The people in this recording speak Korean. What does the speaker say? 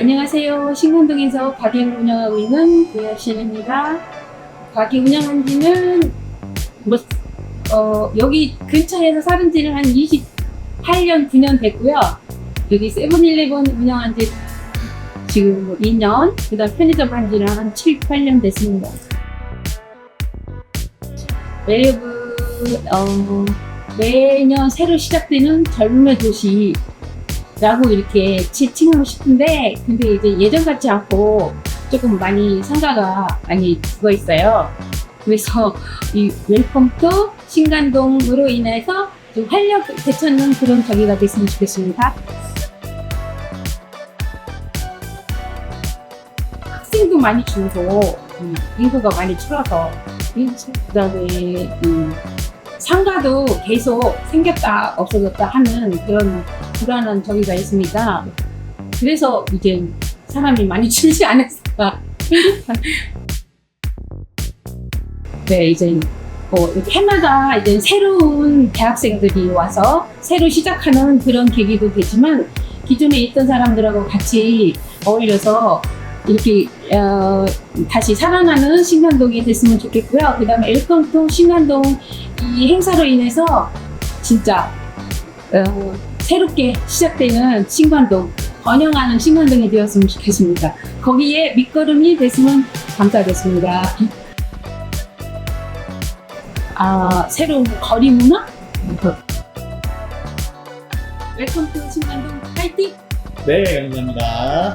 안녕하세요. 신간동에서 가게 운영하고 있는 구야신입니다. 가게 운영한 지는 뭐, 어, 여기 근처에서 사는 지는 한 28년, 9년 됐고요. 여기 세븐일레븐 운영한 지 지금 뭐 2년, 그 다음 편의점 한 지는 한 7, 8년 됐습니다. 매부, 어, 매년 새로 시작되는 젊음의 도시, 라고 이렇게 지칭하고 싶은데 근데 이제 예전 같지 않고 조금 많이 상가가 많이 죽어 있어요. 그래서 이 웰컴 투 신간동으로 인해서 좀 활력 되찾는 그런 저기가 됐으면 좋겠습니다. 학생도 많이 줄고 음, 인구가 많이 줄어서 그다음에 음, 상가도 계속 생겼다 없어졌다 하는 그런 불안한 저기가 있습니다. 그래서 이제 사람이 많이 줄지 않았을까. 네, 이제 뭐 해마다 이제 새로운 대학생들이 와서 새로 시작하는 그런 계기도 되지만 기존에 있던 사람들하고 같이 어울려서 이렇게 어, 다시 살아나는 신간동이 됐으면 좋겠고요. 그 다음에 엘컴동 신간동 이 행사로 인해서 진짜 어, 새롭게 시작되는 신관동, 번영하는 신관동이 되었으면 좋겠습니다. 거기에 밑거름이 됐으면 감사하겠습니다. 아, 새로운 거리 문화? 웰컴 투 신관동 파이팅! 네, 감사합니다.